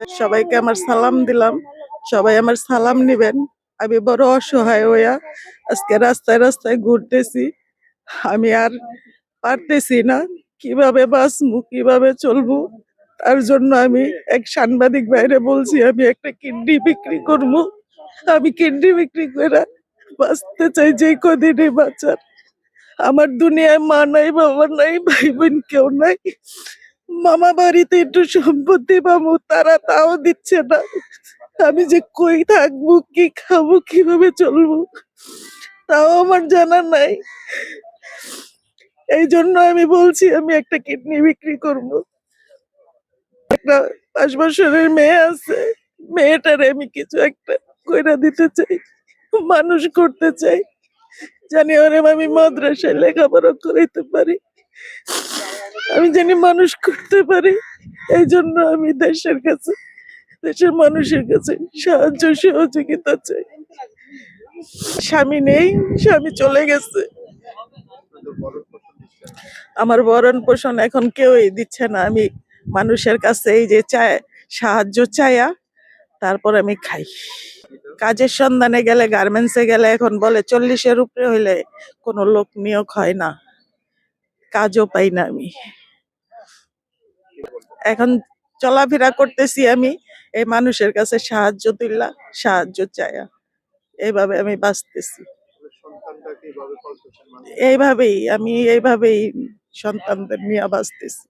সবাইকে আমার সালাম দিলাম। সবাই আমার সালাম নিবেন। আমি বড় অসহায় হইয়া আজকে রাস্তায় রাস্তায় ঘুরতেছি। আমি আর পারতেছি না কীভাবে বাঁচবো, কীভাবে চলবো। তার জন্য আমি এক সাংবাদিক বাইরে বলছি, আমি একটা কিডনি বিক্রি করব। আমি কিডনি বিক্রি করে বাঁচতে চাই যে কদিনে বাঁচার। আমার দুনিয়ায় মা নাই, বাবা নাই ভাই বোন কেউ নাই। মামা বাড়িতে একটু সম্পত্তি পাবো, তারা তাও দিচ্ছে না। আমি যে কই থাকব, কি খাব, কীভাবে চলবো, তাও আমার জানা নাই। এই জন্য আমি বলছি, আমি একটা কিডনি বিক্রি করব। একটা পাঁচ বছরের মেয়ে আছে, মেয়েটারে আমি কিছু একটা কইরা দিতে চাই, মানুষ করতে চাই। জানি ওরে আমি মাদ্রাসায় লেখাপড়া করাইতে পারি। আমি জানি মানুষ করতে পারি এই জন্য আমি দেশের কাছে, দেশের মানুষের কাছে সাহায্য সহযোগিতা চাই। স্বামী নেই, স্বামী চলে গেছে। আমার ভরণ পোষণ এখন কেউই দিচ্ছে না। আমি মানুষের কাছে এই যে চায় সাহায্য চায়া, তারপর আমি খাই। কাজের সন্ধানে গেলে গার্মেন্টসে গেলে এখন বলে, চল্লিশের উপরে হইলে কোনো লোক নিয়োগ হয় না। কাজও পাই না আমি। এখন চলাফেরা করতেছি আমি, এই মানুষের কাছে সাহায্য দিল্লা সাহায্য চায়া। এইভাবে আমি বাঁচতেছি। এইভাবেই, আমি এইভাবেই সন্তানদের নিয়ে বাঁচতেছি।